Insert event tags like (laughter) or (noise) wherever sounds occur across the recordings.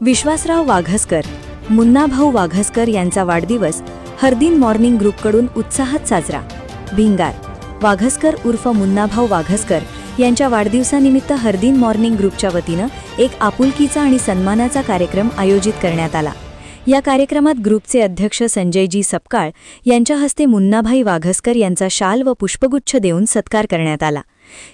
विश्वासराव वाघसकर मुन्नाभाऊ वाघसकर यांचा वाढदिवस हरदीन मॉर्निंग ग्रुपकडून उत्साहात साजरा. भिंगार वाघसकर उर्फ मुन्नाभाऊ वाघसकर यांच्या वाढदिवसानिमित्त हरदीन मॉर्निंग ग्रुपच्या वतीनं एक आपुलकीचा आणि सन्मानाचा कार्यक्रम आयोजित करण्यात आला. या कार्यक्रमात ग्रुपचे अध्यक्ष संजयजी सपकाळ यांच्या हस्ते मुन्नाभाई वाघसकर यांचा शाल व पुष्पगुच्छ देऊन सत्कार करण्यात आला.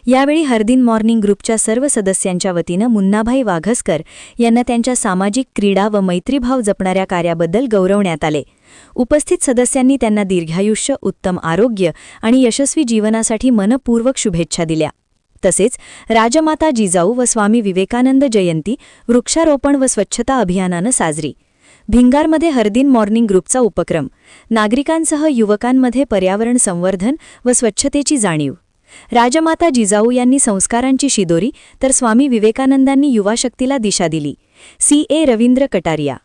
यावेळी हरदिन मॉर्निंग ग्रुपच्या सर्व सदस्यांच्या वतीनं मुन्नाभाई वाघसकर यांना त्यांच्या सामाजिक क्रीडा व मैत्रीभाव जपणाऱ्या कार्याबद्दल गौरवण्यात आले. उपस्थित सदस्यांनी त्यांना दीर्घायुष्य उत्तम आरोग्य आणि यशस्वी जीवनासाठी मनपूर्वक शुभेच्छा दिल्या. तसेच राजमाता जिजाऊ व स्वामी विवेकानंद जयंती वृक्षारोपण व स्वच्छता अभियानानं साजरी. भिंगारमध्ये हरदिन मॉर्निंग ग्रुपचा उपक्रम. नागरिकांसह युवकांमध्ये पर्यावरण संवर्धन व स्वच्छतेची जाणीव. राजमाता जिजाऊ यांनी संस्कारांची शिदोरी तर स्वामी विवेकानंदांनी युवाशक्तीला दिशा दिली. सी. ए. रवींद्र कटारिया.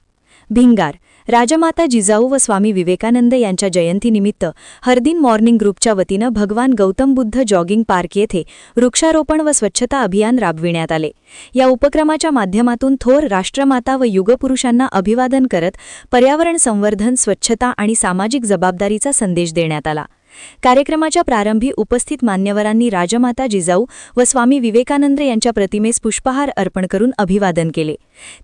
भिंगार राजमाता जिजाऊ व स्वामी विवेकानंद यांच्या जयंतीनिमित्त हरदिन मॉर्निंग ग्रुपच्या वतीनं भगवान गौतम बुद्ध जॉगिंग पार्क येथे वृक्षारोपण व स्वच्छता अभियान राबविण्यात आले. या उपक्रमाच्या माध्यमातून थोर राष्ट्रमाता व युगपुरुषांना अभिवादन करत पर्यावरण संवर्धन स्वच्छता आणि सामाजिक जबाबदारीचा संदेश देण्यात आला. कार्यक्रमाच्या प्रारंभी उपस्थित मान्यवरांनी राजमाता जिजाऊ व स्वामी विवेकानंद यांच्या प्रतिमेस पुष्पहार अर्पण करून अभिवादन केले.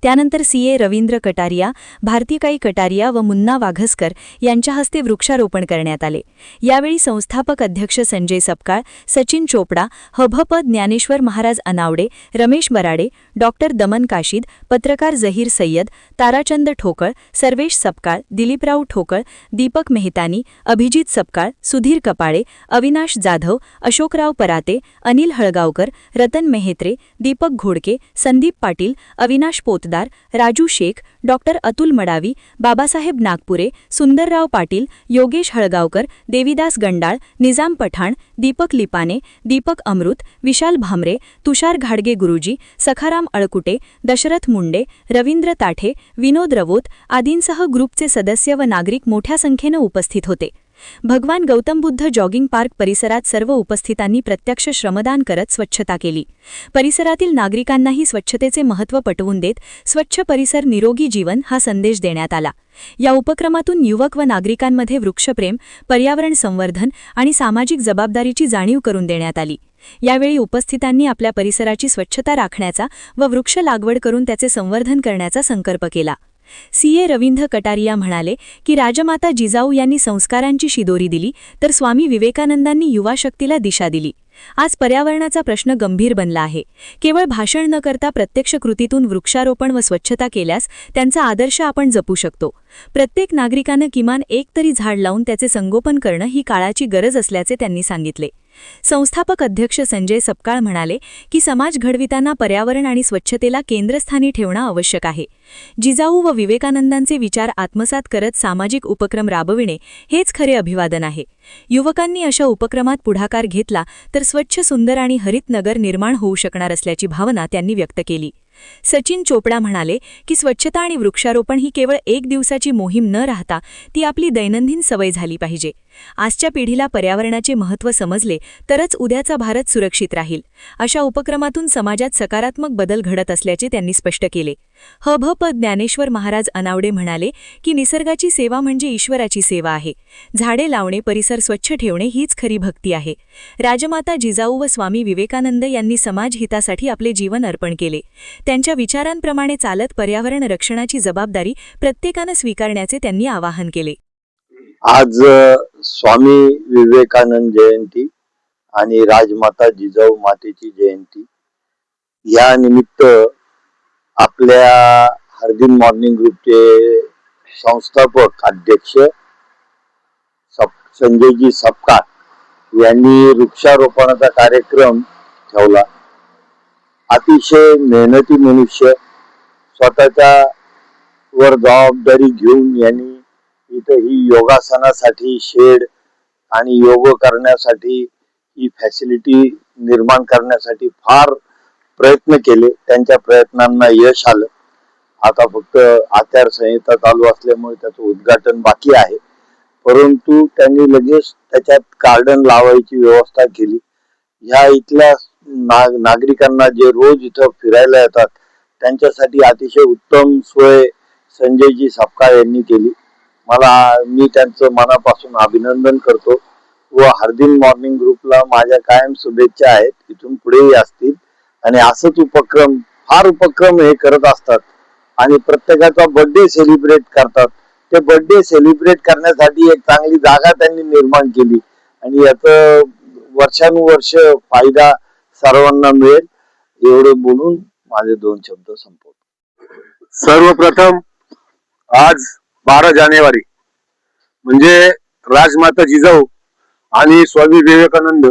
त्यानंतर सीए रवींद्र कटारिया भारतीकाई कटारिया व मुन्ना वाघसकर यांच्या हस्ते वृक्षारोपण करण्यात आले. यावेळी संस्थापक अध्यक्ष संजय सपकाळ सचिन चोपडा हभप ज्ञानेश्वर महाराज अनावडे रमेश बराडे डॉक्टर दमन काशीद पत्रकार जहीर सय्यद ताराचंद ठोकळ सर्वेश सपकाळ दिलीपराव ठोकळ दीपक मेहतानी अभिजित सपकाळ सुधीर कपाळे अविनाश जाधव अशोकराव पराते अनिल हळगावकर रतन मेहेत्रे दीपक घोडके संदीप पाटील अविनाश पोतदार राजू शेख डॉक्टर अतुल मडावी बाबासाहेब नागपुरे सुंदरराव पाटील योगेश हळगावकर देविदास गंडाळ निजाम पठाण दीपक लिपाने दीपक अमृत विशाल भामरे तुषार घाडगे गुरुजी सखाराम अळकुटे दशरथ मुंडे रवींद्र ताठे विनोद रवोत आदींसह ग्रुपचे सदस्य व नागरिक मोठ्या संख्येनं उपस्थित होते. भगवान गौतम बुद्ध जॉगिंग पार्क परिसरात सर्व उपस्थितांनी प्रत्यक्ष श्रमदान करत स्वच्छता केली. परिसरातील नागरिकांनाही स्वच्छतेचे महत्त्व पटवून देत स्वच्छ परिसर निरोगी जीवन हा संदेश देण्यात आला. या उपक्रमातून युवक व नागरिकांमध्ये वृक्षप्रेम पर्यावरण संवर्धन आणि सामाजिक जबाबदारीची जाणीव करून देण्यात आली. यावेळी उपस्थितांनी आपल्या परिसराची स्वच्छता राखण्याचा व वृक्ष लागवड करून त्याचे संवर्धन करण्याचा संकल्प केला. सीए रवींद्र कटारिया म्हणाले की राजमाता जिजाऊ यांनी संस्कारांची शिदोरी दिली तर स्वामी विवेकानंदांनी युवाशक्तीला दिशा दिली. आज पर्यावरणाचा प्रश्न गंभीर बनला आहे. केवळ भाषण न करता प्रत्यक्ष कृतीतून वृक्षारोपण व स्वच्छता केल्यास त्यांचा आदर्श आपण जपू शकतो. प्रत्येक नागरिकानं किमान एक तरी झाड लावून त्याचे संगोपन करणं ही काळाची गरज असल्याचे त्यांनी सांगितले. संस्थापक अध्यक्ष संजय सपकाळ म्हणाले की समाज घडविताना पर्यावरण आणि स्वच्छतेला केंद्रस्थानी ठेवणं आवश्यक आहे. जिजाऊ व विवेकानंदांचे विचार आत्मसात करत सामाजिक उपक्रम राबविणे हेच खरे अभिवादन आहे. युवकांनी अशा उपक्रमात पुढाकार घेतला तर स्वच्छ सुंदर आणि हरित नगर निर्माण होऊ शकणार असल्याची भावना त्यांनी व्यक्त केली. सचिन चोपडा म्हणाले की स्वच्छता आणि वृक्षारोपण ही केवळ एक दिवसाची मोहीम न राहता ती आपली दैनंदिन सवय झाली पाहिजे. आजच्या पिढीला पर्यावरणाचे महत्त्व समजले तरच उद्याचा भारत सुरक्षित राहील. अशा उपक्रमातून समाजात सकारात्मक बदल घडत असल्याचे त्यांनी स्पष्ट केले. हभप ज्ञानेश्वर महाराज अनावडे म्हणाले की निसर्गाची सेवा म्हणजे ईश्वराची सेवा आहे. झाडे लावणे परिसर स्वच्छ ठेवणे हीच खरी भक्ती आहे. राजमाता जिजाऊ व स्वामी विवेकानंद यांनी समाजहितासाठी आपले जीवन अर्पण केले. त्यांच्या विचारांप्रमाणे चालत पर्यावरण रक्षणाची जबाबदारी प्रत्येकानं स्वीकारण्याचे त्यांनी आवाहन केले. आज स्वामी विवेकानंद जयंती आणि राजमाता जिजाऊ मातेची जयंती या निमित्त आपल्या हरदीन मॉर्निंग ग्रुपचे संस्थापक अध्यक्ष सप- संजयजी सपकाळ यांनी वृक्षारोपणाचा कार्यक्रम ठेवला. अतिशय मेहनती मनुष्य स्वतःच्या वर जबाबदारी घेऊन यांनी इथं ही योगासनासाठी शेड आणि योग करण्यासाठी ही फॅसिलिटी निर्माण करण्यासाठी फार प्रयत्न केले. त्यांच्या प्रयत्नांना यश आलं. आता फक्त आचारसंहिता चालू असल्यामुळे त्याचं उद्घाटन बाकी आहे. परंतु त्यांनी लगेच त्याच्यात गार्डन लावायची व्यवस्था केली. ह्या इथल्या नाग नागरिकांना जे रोज इथं फिरायला येतात त्यांच्यासाठी अतिशय उत्तम सोय संजयजी सापकाळ यांनी केली. मला मी त्यांचं मनापासून अभिनंदन करतो. व हरदिन मॉर्निंग ग्रुपला माझ्या कायम शुभेच्छा आहेत. इथून पुढेही असतील. आणि असंच उपक्रम फार उपक्रम हे करत असतात. आणि प्रत्येकाचा बर्थडे सेलिब्रेट करतात. ते बर्थडे सेलिब्रेट करण्यासाठी एक चांगली जागा त्यांनी निर्माण केली. आणि याच वर्षानुवर्ष फायदा सर्वांना मिळेल. एवढे बोलून माझे दोन शब्द संपवतो. सर्वप्रथम आज बारा जानेवारी म्हणजे राजमाता जिजाऊ आणि स्वामी विवेकानंद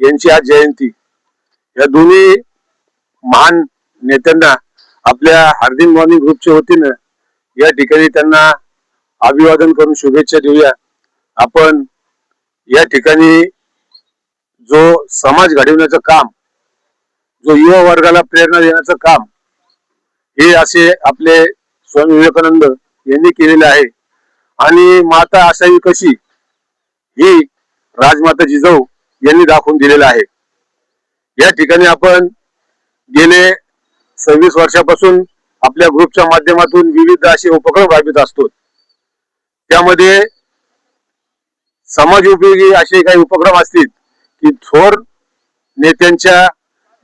यांची आज जयंती. या दोन्ही महान नेत्यांना आपल्या हार्दिक मॉर्निंग ग्रुपच्या वतीनं या ठिकाणी त्यांना अभिवादन करून शुभेच्छा देऊया. आपण या ठिकाणी जो समाज घडवण्याचं काम जो युवा वर्गाला प्रेरणा देण्याचं काम हे असे आपले स्वामी विवेकानंद यांनी केलेले आहे. आणि माता असावी कशी ही राजमाता जिजाऊ यांनी दाखवून दिलेलं आहे. या ठिकाणी आपण गेले सव्वीस वर्षापासून आपल्या ग्रुपच्या माध्यमातून विविध असे उपक्रम राबवित असतो. त्यामध्ये समाज उपयोगी असे काही उपक्रम असतील की थोर नेत्यांच्या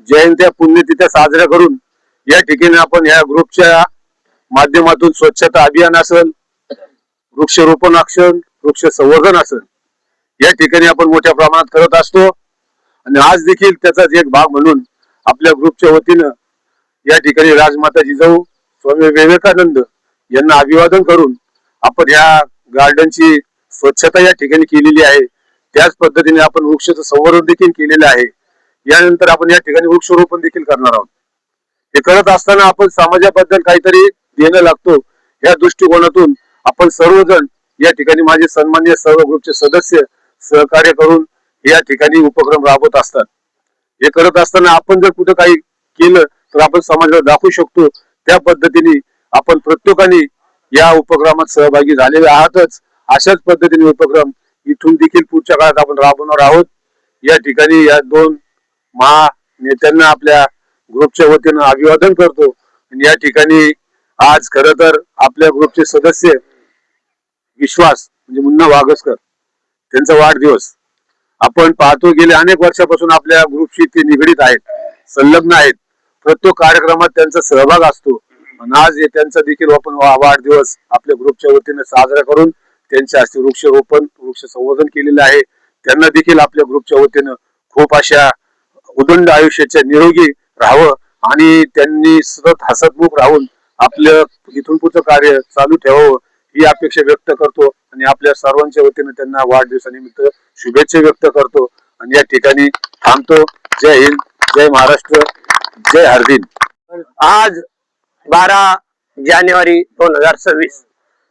जयंत्या पुण्यतिथ्या साजऱ्या करून या ठिकाणी आपण या ग्रुपच्या माध्यमातून स्वच्छता अभियान असेल वृक्षरोपण असेल वृक्ष संवर्धन असेल या ठिकाणी आपण मोठ्या प्रमाणात करत असतो. आणि आज देखील त्याचाच एक भाग म्हणून आपल्या ग्रुपच्या वतीनं या ठिकाणी राजमाता जिजाऊ स्वामी विवेकानंद यांना अभिवादन करून आपण ह्या गार्डनची स्वच्छता या ठिकाणी केलेली आहे. त्याच पद्धतीने आपण वृक्षाचं संवर्धन देखील केलेलं आहे. यानंतर आपण या ठिकाणी वृक्षारोपण देखील करणार आहोत. हे करत असताना आपण समाजाबद्दल काहीतरी देणं लागतो. या दृष्टिकोनातून आपण सर्वजण या ठिकाणी माझे सन्मान्य सर्व ग्रुपचे सदस्य सहकार्य करून या ठिकाणी उपक्रम राबवत असतात. हे करत असताना आपण जर कुठं काही केलं तर आपण समाजाला दाखवू शकतो. त्या पद्धतीने आपण प्रत्येकाने या उपक्रमात सहभागी झालेले आहातच. अशाच पद्धतीने उपक्रम इथून देखील पुढच्या काळात आपण राबवणार आहोत. या ठिकाणी या दोन महा नेत्यांना आपल्या ग्रुपच्या वतीनं अभिवादन करतो. आणि या ठिकाणी आज खर तर आपल्या ग्रुपचे सदस्य विश्वास म्हणजे मुन्ना वागसकर त्यांचा वाढदिवस. आपण पाहतो गेले अनेक वर्षापासून आपल्या ग्रुपशी ते निगडीत आहेत संलग्न आहेत. प्रत्येक कार्यक्रमात त्यांचा सहभाग असतो. आज त्यांचा देखील आपण वाढदिवस आपल्या ग्रुपच्या वतीने साजरा करून त्यांच्या हस्ते वृक्षरोपण वृक्ष संवर्धन केलेलं आहे. त्यांना देखील आपल्या ग्रुपच्या वतीनं खूप अशा उदंड आयुष्याच्या निरोगी राहावं आणि त्यांनी सतत हसतमुख राहून आपलं इथून पुढचं कार्य चालू ठेवावं. ही अपेक्षा व्यक्त करतो आणि आपल्या सर्वांच्या वतीने त्यांना वाढदिवसानिमित्त शुभेच्छा व्यक्त करतो. आणि या ठिकाणी थांबतो. जय हिंद जय महाराष्ट्र जय हरदिन. आज बारा जानेवारी दोन हजार सव्वीस.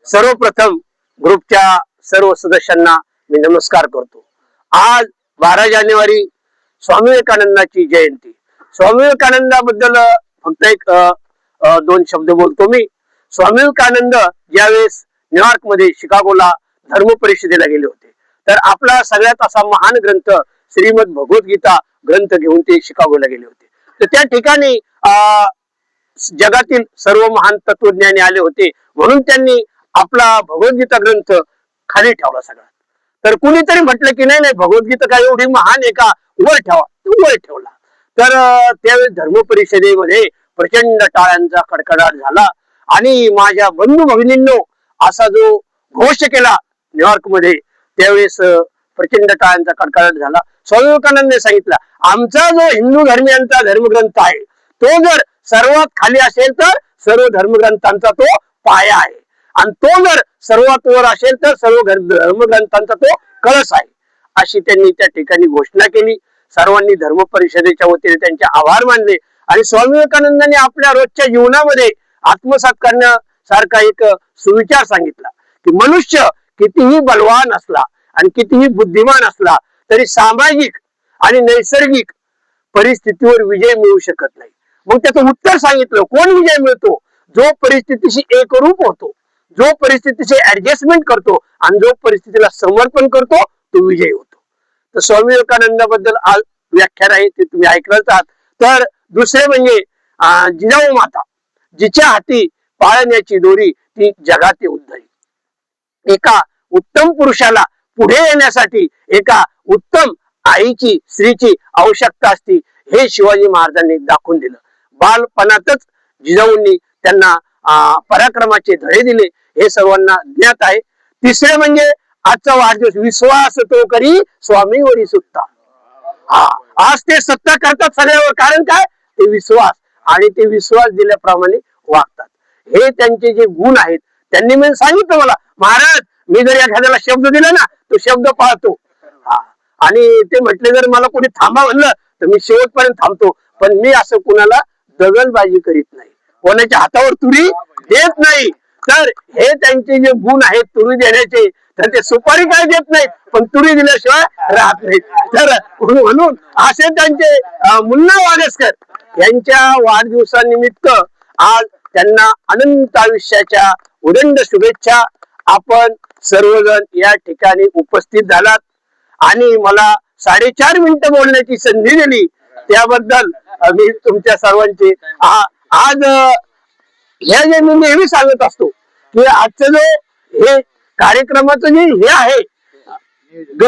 सर्वप्रथम ग्रुपच्या सर्व सदस्यांना मी नमस्कार करतो. आज बारा जानेवारी स्वामी विवेकानंदाची जयंती. स्वामी विवेकानंदाबद्दल फक्त एक दोन शब्द बोलतो मी. स्वामी विवेकानंद ज्यावेळेस न्यूयॉर्कमध्ये शिकागोला धर्म परिषदेला गेले होते. तर आपला सगळ्यात असा महान ग्रंथ श्रीमद भगवद्गीता ग्रंथ घेऊन ते शिकागोला गेले होते. तर त्या ठिकाणी जगातील सर्व महान तत्वज्ञानी आले होते. म्हणून त्यांनी आपला भगवद्गीता ग्रंथ खाली ठेवला सगळा तर कुणीतरी म्हटलं की नाही नाही भगवद्गीता काय एवढी महान आहे का? वर ठेवा. तो वर ठेवला. तर त्यावेळी धर्म परिषदेमध्ये प्रचंड टाळ्यांचा कडकडाट झाला. आणि माझ्या बंधू भगिनींनो असा जो घोष केला न्यूयॉर्कमध्ये त्यावेळेस प्रचंड टाळ्यांचा कडकडाट झाला. स्वामी विवेकानंदने सांगितलं आमचा जो हिंदू धर्मियांचा धर्मग्रंथ आहे तो जर सर्वात खाली असेल तर सर्व धर्मग्रंथांचा तो पाया आहे. आणि तो जर सर्वात वर असेल तर सर्व धर्मग्रंथांचा तो कळस आहे. अशी त्यांनी त्या ठिकाणी घोषणा केली. सर्वांनी धर्म परिषदेच्या वतीने त्यांचे आभार मानले. आणि स्वामी विवेकानंदांनी आपल्या रोजच्या जीवनामध्ये आत्मसात करणं सारखा एक सुविचार सांगितला की मनुष्य कितीही बलवान असला आणि कितीही बुद्धिमान असला तरी सामाजिक आणि नैसर्गिक परिस्थितीवर विजय मिळू शकत नाही. मग त्याचं उत्तर सांगितलं कोण विजय मिळतो? जो परिस्थितीशी एकरूप होतो जो परिस्थितीशी ऍडजस्टमेंट करतो आणि जो परिस्थितीला समर्पण करतो तो विजयी होतो. तर स्वामी विवेकानंदाबद्दल आज व्याख्यान आहे ते तुम्ही ऐकलंच आहात. तर दुसरे म्हणजे जिजाऊ माता जिच्या हाती पाळण्याची दोरी ती जगात उद्धरी एका उत्तम पुरुषाला पुढे येण्यासाठी एका उत्तम आईची स्त्रीची आवश्यकता असती हे शिवाजी महाराजांनी दाखवून दिलं. बालपणातच जिजाऊंनी त्यांना पराक्रमाचे धडे दिले हे सर्वांना ज्ञात आहे. तिसरे म्हणजे आजचा वाढदिवस विश्वास तो करी स्वामीवरी सुद्धा हा आज ते सत्ता करतात सगळ्यावर. कारण काय? ते विश्वास. आणि ते विश्वास दिल्याप्रमाणे हे त्यांचे जे गुण आहेत त्यांनी मी सांगितलं मला महाराज मी जर एखाद्याला शब्द दिला ना तो शब्द पाळतो. आणि ते म्हटले जर मला कोणी थांबा म्हणलं तर मी शेवटपर्यंत थांबतो. पण मी असं कुणाला दगलबाजी करीत नाही. कोणाच्या हातावर तुरी देत नाही. तर हे त्यांचे जे गुण आहेत तुरी देण्याचे तर ते सुपारी काय देत नाहीत. पण तुरी दिल्याशिवाय राहत नाही तर म्हणून असे त्यांचे मुन्ना वागसकर यांच्या वाढदिवसानिमित्त आज त्यांना अनंत आयुष्याच्या उदंड शुभेच्छा. आपण सर्वजण या ठिकाणी उपस्थित झालात. आणि मला साडेचार मिनिटं बोलण्याची संधी दिली. त्याबद्दल मी तुमच्या सर्वांचे आज हे जे मी नेहमी सांगत असतो की आजचं जो हे कार्यक्रमाचं जे हे आहे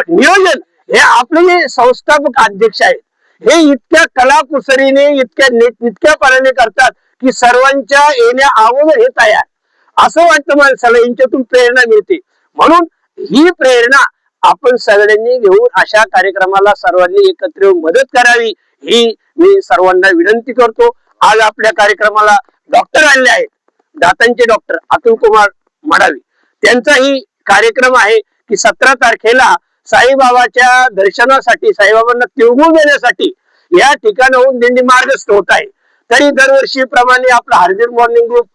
नियोजन हे आपले जे संस्थापक अध्यक्ष आहेत हे इतक्या कलाकुसरीने इतक्या इतक्या पराने करतात. की सर्वांच्या येण्या अगोदर हे तयार. असं वाटतं मला यांच्यातून प्रेरणा मिळते. म्हणून ही प्रेरणा आपण सगळ्यांनी घेऊन अशा कार्यक्रमाला सर्वांनी एकत्र येऊन मदत करावी ही मी सर्वांना विनंती करतो. आज आपल्या कार्यक्रमाला डॉक्टर आणले आहेत. दातांचे डॉक्टर अतुल कुमार मडावी. त्यांचाही कार्यक्रम आहे की सतरा तारखेला साईबाबाच्या दर्शनासाठी साईबाबांना तिळगुळ देण्यासाठी या ठिकाणाहून दिंडी मार्गस्थ होत आहे. तरी दरवर्षी प्रमाणे आपला Hardir morning group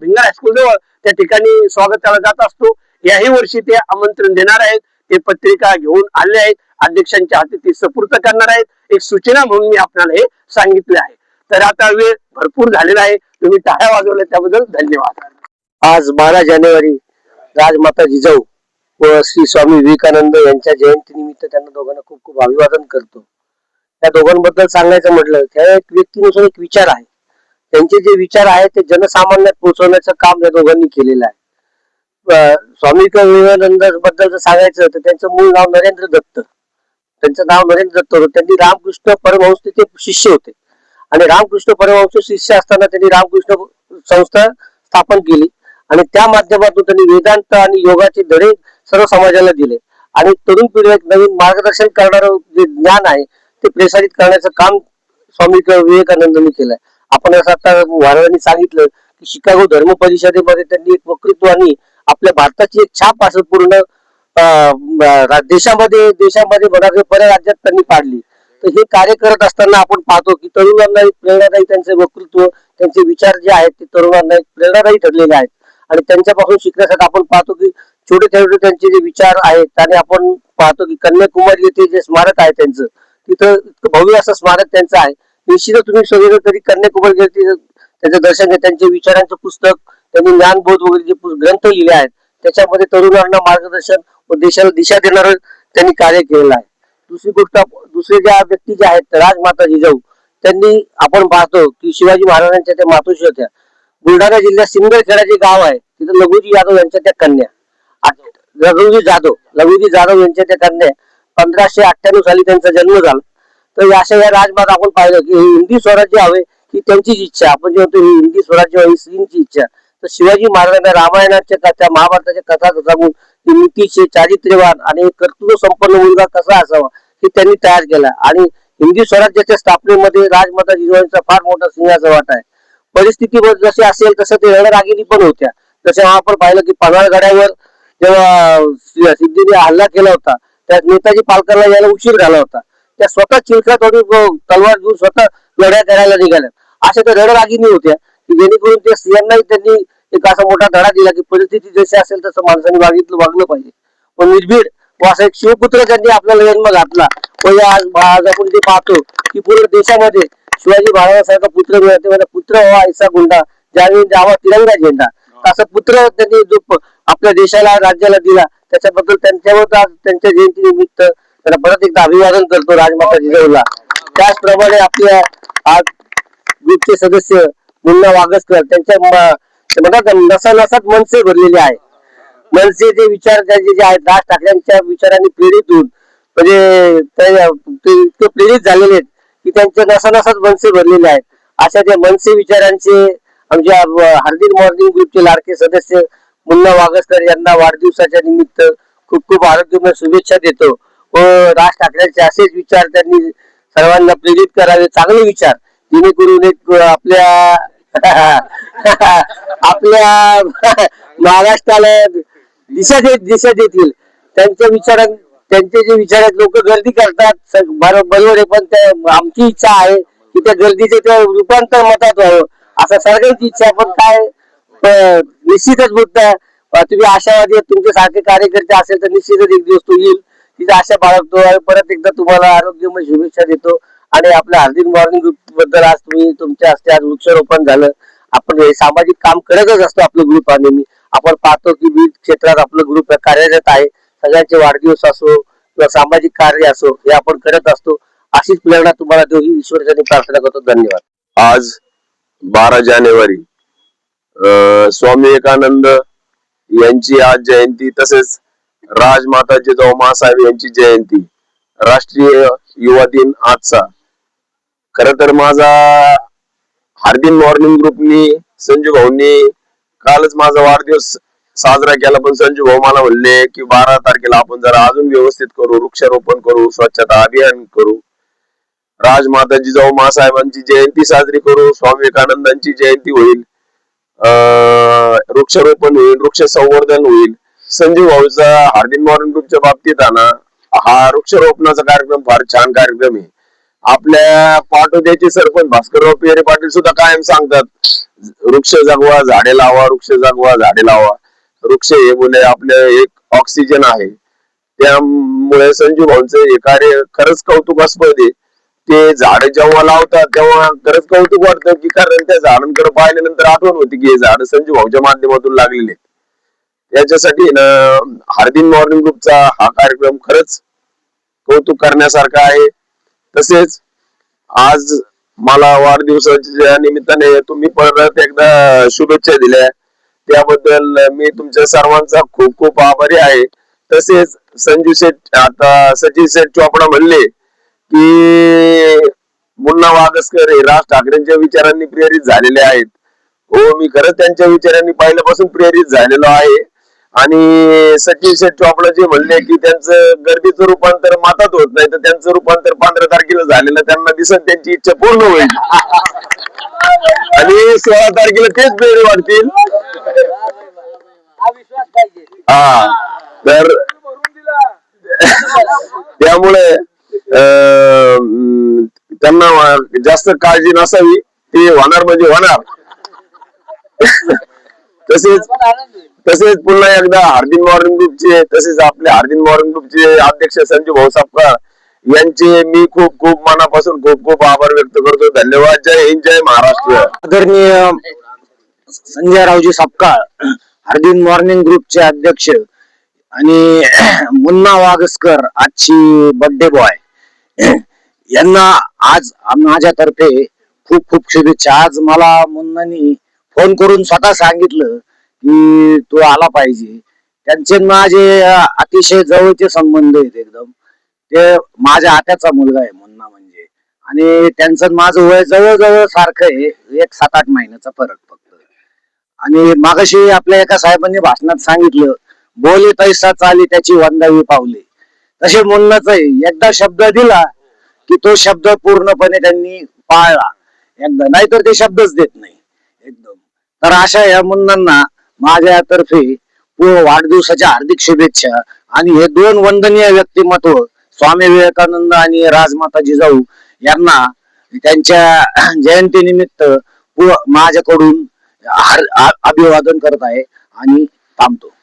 Bhingar high school जवळ त्या ठिकाणी स्वागताला जात असतो. याही वर्षी ते आमंत्रण देणार आहेत. ते पत्रिका घेऊन आले आहेत. अध्यक्षांच्या हाती ती सपूर्त करणार आहेत. एक सूचना म्हणून मी आपल्याला हे सांगितले आहे. तर आता वेळ भरपूर झालेला आहे. तुम्ही टाळ्या वाजवल्या त्याबद्दल धन्यवाद. आज बारा जानेवारी राजमाता जिजाऊ व श्री स्वामी विवेकानंद यांच्या जयंतीनिमित्त त्यांना दोघांना खूप खूप अभिवादन करतो. त्या दोघांबद्दल सांगायचं म्हटलं त्या एक व्यक्तीनुसार एक विचार आहे. त्यांचे जे विचार आहेत ते जनसामान्यात पोहोचवण्याचं काम या दोघांनी केलेलं आहे. स्वामी विवेकानंदबद्दल जर सांगायचं तर त्यांचं मूळ नाव नरेंद्र दत्त. त्यांचं नाव नरेंद्र दत्त होतं. त्यांनी रामकृष्ण परमहंस ते शिष्य होते. आणि रामकृष्ण परमहंस शिष्य असताना त्यांनी रामकृष्ण संस्था स्थापन केली. आणि त्या माध्यमातून त्यांनी वेदांत आणि योगाचे धडे सर्व समाजाला दिले. आणि तरुण पिढीला एक नवीन मार्गदर्शन करणारं जे ज्ञान आहे ते प्रसारित करण्याचं काम स्वामी विवेकानंदांनी केलंय. आपण असं आता महाराजांनी सांगितलं की शिकागो धर्म परिषदेमध्ये त्यांनी एक वक्तृत्व आणि आपल्या भारताची एक छाप असं पूर्ण देशामध्ये देशामध्ये म्हणा बऱ्या राज्यात त्यांनी पाडली. तर हे कार्य करत असताना आपण पाहतो की तरुणांना एक प्रेरणादायी त्यांचे वक्तृत्व त्यांचे विचार जे आहेत ते तरुणांना एक प्रेरणादायी ठरलेले आहेत. आणि त्यांच्यापासून शिकण्यासाठी आपण पाहतो की छोटे छोटे त्यांचे जे विचार आहेत आणि आपण पाहतो की कन्याकुमारी येथे जे स्मारक आहे त्यांचं तिथं भव्य असं स्मारक त्यांचं आहे. निश्चितच तुम्ही सगळे तरी कन्याकुमारी गेले तिथं त्याचं दर्शन घ्या त्यांचे विचारांचं पुस्तक त्यांनी ज्ञानबोध वगैरे जे ग्रंथ लिहिले आहेत त्याच्यामध्ये तरुणांना मार्गदर्शन व देशाला दिशा देणार त्यांनी कार्य केलेलं आहे. दुसरी गोष्ट दुसरे ज्या व्यक्ती ज्या आहेत राजमाता जिजाऊ त्यांनी आपण पाहतो की शिवाजी महाराजांच्या त्या मातोश्री होत्या. बुलढाणा जिल्ह्यात सिंदखेडा जे गाव आहे तिथं लघुजी यादव यांच्या त्या कन्या. आठ- लघुजी जाधव लघुजी जाधव यांच्या त्या कन्या पंधराशे अठ्ठ्याण्णव साली त्यांचा जन्म झाला. तर या अशा या राजमाता आपण पाहिलं की हे हिंदी स्वराज्य हवे ही त्यांचीच इच्छा. आपण जे म्हणतो ही हिंदी स्वराज्य हवे ही स्त्रींची इच्छा. तर शिवाजी महाराजांना रामायणाच्या कथा महाभारताच्या कथा सांगून नीतीचे चारित्र्यवान आणि कर्तृत्व संपन्न मुलगा कसा असावा हे त्यांनी तयार केला. आणि हिंदी स्वराज्याच्या स्थापनेमध्ये राजमाता जिजाऊंचा फार मोठा सिंहाचा वाटा आहे. परिस्थिती जशी असेल तसं ते रणरागिणी पण होत्या. जसे आपण पाहिलं की पन्हाळगडावर जेव्हा सिद्धीने हल्ला केला होता त्या नेताजी पालकांना यायला उशीर झाला होता. त्या स्वतः चिलखा तोडी तलवार घेऊन स्वतः लढ्या करायला निघाल्या. अशा त्या रडरागिनी होत्या की जेणेकरून त्या स्त्रियांनाही त्यांनी एक असा मोठा धडा दिला की परिस्थिती जशी असेल तसं माणसाने वागितलं वागलं पाहिजे. पण निर्भीड व असा एक शिवपुत्र त्यांनी आपल्याला जन्म घातला. व आज आज आपण जे पाहतो की पूर्ण देशामध्ये शिवाजी महाराजांसारखा पुत्र मिळते म्हणजे पुत्र व्हा ऐसा गुंडा ज्यावेळी जावा तिरंगा झेंडा असा पुत्र त्यांनी जो आपल्या देशाला राज्याला दिला. त्याच्याबद्दल त्यांच्यावर आज त्यांच्या जयंतीनिमित्त त्यांना परत एकदा अभिवादन करतो राजमाता जिजाऊला त्याचप्रमाणे आपल्या आज ग्रुपचे सदस्य मुन्ना वागसकर त्यांच्या म- ते म्हणतात मनसे भरलेले आहे मनसेचे विचार त्यांचे जे आहेत राज ठाकरेंच्या विचारांनी प्रेरित होऊन म्हणजे ते इतके प्रेरित झालेले आहेत की त्यांच्या नसानसात मनसे भरलेले आहेत. अशा त्या मनसे विचारांचे आमच्या हार्दिक मॉर्निंग ग्रुपचे लाडके सदस्य मुन्ना वागसकर यांना वाढदिवसाच्या निमित्त खूप खूप आरोग्यमय शुभेच्छा देतो. व राज ठाकरेंचे असेच विचार त्यांनी सर्वांना प्रेरित करावे. चांगले विचार. जेणेकरून एक आपल्या (laughs) आपल्या महाराष्ट्राला दिशा देत दिशा देतील. त्यांच्या विचारां त्यांचे जे विचार आहेत लोक गर्दी करतात बरोबर आहे पण त्या आमची इच्छा आहे की त्या गर्दीचे ते रूपांतर मतात व्हावं. असं सर्वांची इच्छा पण काय निश्चितच बुद्ध आहे. तुम्ही आशावादी तुमचे सारखे कार्यकर्ते असेल तर निश्चितच एक दिवस तो येईल. तिथे आशा बाळगतो आणि परत एकदा तुम्हाला आरोग्यमय शुभेच्छा देतो. आणि आपल्या हार्दिक मॉर्निंग ग्रुपबद्दल आज तुम्ही तुमच्या हस्ते आज वृक्षारोपण झालं. आपण हे सामाजिक काम करतच असतो आपलं ग्रुप आणि मी. आपण पाहतो की विविध क्षेत्रात आपलं ग्रुप कार्यरत आहे. सगळ्यांचे वाढदिवस असो किंवा सामाजिक कार्य असो हे आपण करत असतो. अशीच प्रेरणा तुम्हाला देऊ ही प्रार्थना करतो. धन्यवाद. आज बारा जानेवारी स्वामी विवेकानंद यांची आज जयंती तसेच राजमाता जिजाऊ मासाहेब यांची जयंती राष्ट्रीय युवा दिन आजचा. खर तर माझा हार्दिन मॉर्निंग ग्रुपनी संजू भाऊंनी कालच माझा वाढदिवस साजरा केला पण संजू भाऊ मला म्हणले की बारा तारखेला आपण जरा अजून व्यवस्थित करू वृक्षारोपण करू स्वच्छता अभियान करू. राजमाता जिजाऊ मासाहेबांची जयंती साजरी करू स्वामी विवेकानंदांची जयंती होईल. वृक्षारोपण होईल वृक्ष संवर्धन होईल. संजीव भाऊचा हार्दिन मॉर्निंग ग्रुपच्या बाबतीत आणा हा वृक्षारोपणाचा कार्यक्रम फार छान कार्यक्रम आहे. आपल्या पाटोद्याचे सरपंच भास्करराव पेरे पाटील सुद्धा कायम सांगतात वृक्ष जगवा झाडे लावा वृक्ष जगवा झाडे लावा. वृक्ष हे बोले आपलं एक ऑक्सिजन आहे. त्यामुळे संजीव भाऊंचं हे कार्य खरंच कौतुकास्पद आहे. ते झाड जेव्हा लावतात तेव्हा खरंच कौतुक वाटतं की कारण त्या झाडांकडे पाहिल्यानंतर आठवण होती की हे झाड संजू भाऊच्या माध्यमातून लागलेले याच्यासाठी त्याच्यासाठी ना हार्दिन मॉर्निंग ग्रुपचा हा कार्यक्रम खरंच कौतुक करण्यासारखा आहे. तसेच आज मला वाढदिवसाच्या निमित्ताने तुम्ही परत एकदा शुभेच्छा दिल्या. त्याबद्दल मी तुमच्या सर्वांचा खूप खूप आभारी आहे. तसेच संजू शेठ आता सचिन शेठ चोपडा म्हणले की मुन्ना वागसकर हे राज ठाकरेंच्या विचारांनी प्रेरित झालेले आहेत. हो मी खरंच त्यांच्या विचारांनी पहिल्यापासून प्रेरित झालेलो आहे. आणि सचिन शेठ चोपडा जे म्हणले की त्यांचं गर्दीचं रूपांतर मातात होत नाही तर त्यांचं रूपांतर पंधरा तारखेला झालेलं त्यांना दिसत त्यांची इच्छा पूर्ण होईल. आणि सोळा तारखेला तेच प्रेरी वाढतील हा तर त्यामुळे त्यांना जास्त काळजी नसावी ते होणार म्हणजे होणार. (laughs) तसेच तसेच पुन्हा एकदा हार्दिन मॉर्निंग ग्रुपचे तसेच आपले हार्दिन मॉर्निंग ग्रुपचे अध्यक्ष संजू भाऊ सापकार यांचे मी खूप खूप मनापासून खूप खूप आभार व्यक्त करतो. धन्यवाद. जय हिंद जय महाराष्ट्र. आदरणीय संजय रावजी सापकाळ हार्दिन मॉर्निंग ग्रुपचे अध्यक्ष आणि (clears throat) मुन्ना वागसकर आजची बर्थडे बॉय यांना आज माझ्यातर्फे खूप खूप शुभेच्छा. आज मला मुन्नानी फोन करून स्वतः सांगितलं की तू आला पाहिजे. त्यांचे माझे अतिशय जवळचे संबंध आहेत एकदम. ते माझ्या आत्याचा मुलगा आहे मुन्ना म्हणजे. आणि त्यांचं माझं वय जवळजवळ सारखं आहे. एक सात आठ महिन्याचा फरक फक्त. आणि मागाशी आपल्या एका साहेबांनी भाषणात सांगितलं बोले पैसा चाली त्याची वंदावी पावले. तसे मुन्नाच आहे. एकदा शब्द दिला की तो शब्द पूर्णपणे त्यांनी पाळला. एकदा नाहीतर ते शब्दच देत नाही. एकदम. तर अशा या मुन्नांना माझ्यातर्फे वाढदिवसाच्या हार्दिक शुभेच्छा. आणि हे दोन वंदनीय व्यक्तिमत्व स्वामी विवेकानंद आणि राजमाता जिजाऊ यांना त्यांच्या जयंतीनिमित्त माझ्याकडून हार- अभिवादन करत आहे आणि थांबतो.